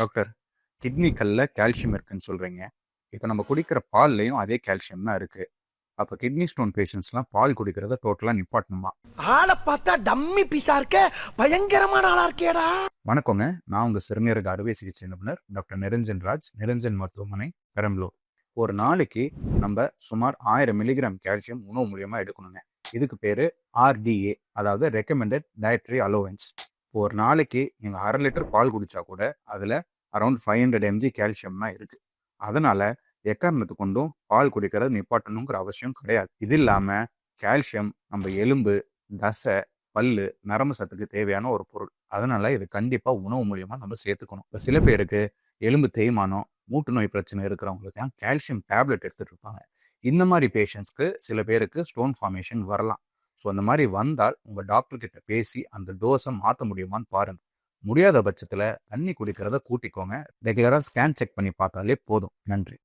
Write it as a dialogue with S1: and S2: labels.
S1: Doctor. Kidney கல்ல calcium இருக்குன்னு சொல்றீங்க. இப்போ நம்ம குடிக்கிற பால்லையும் அதே கால்சியம் தான் இருக்கு. அப்போ கிட்னி ஸ்டோன் பேஷண்ட்ஸ்லாம் பால் குடிக்கிறத டோட்டலாக நிப்பாட்டணுமா?
S2: ஆளை பார்த்தா டம்மி பீஸா இருக்க பயங்கரமான ஆளா இருக்கேடா.
S1: வணக்கங்க. நான் உங்கள் சிறுநீரக அறுவை சிகிச்சை நிபுணர் டாக்டர் நிரஞ்சன் ராஜ் நிரஞ்சன் மருத்துவமனை பெரம்பலூர். ஒரு நாளைக்கு நம்ம சுமார் ஆயிரம் மில்லிகிராம் கால்சியம் உணவு மூலியமா எடுக்கணுங்க. இதுக்கு பேரு ஆர்டிஏ அதாவது ரெக்கமெண்டட் டயட்ரி அலோவன்ஸ் ஒரு நாளைக்கு நீங்கள் அரை லிட்டர் பால் குடித்தா கூட அதில் around five hundred mg calcium தான் இருக்குது அதனால் எக்காரணத்து கொண்டும் பால் குடிக்கிறது நிப்பாட்டணுங்கிற அவசியம் கிடையாது. இது இல்லாமல் கால்சியம் நம்ம எலும்பு தசை பல்லு நரம்பு சத்துக்கு தேவையான ஒரு பொருள். அதனால் இது கண்டிப்பாக உணவு மூலியமாக நம்ம சேர்த்துக்கணும். இப்போ சில பேருக்கு எலும்பு தேய்மானம் மூட்டு நோய் பிரச்சனை இருக்கிறவங்களுக்கு தான் கால்சியம் டேப்லெட் எடுத்துகிட்டு இருப்பாங்க. இந்த மாதிரி பேஷண்ட்ஸ்க்கு சில பேருக்கு ஸ்டோன் ஃபார்மேஷன் வரலாம். ஸோ அந்த மாதிரி வந்தால் உங்கள் டாக்டர்கிட்ட பேசி அந்த டோஸை மாற்ற முடியுமான்னு பாருங்கள் முடியாத பட்சத்தில் தண்ணி குடிக்கிறத கூட்டிக்கோங்க. ரெகுலராக ஸ்கேன் செக் பண்ணி பார்த்தாலே போதும். நன்றி.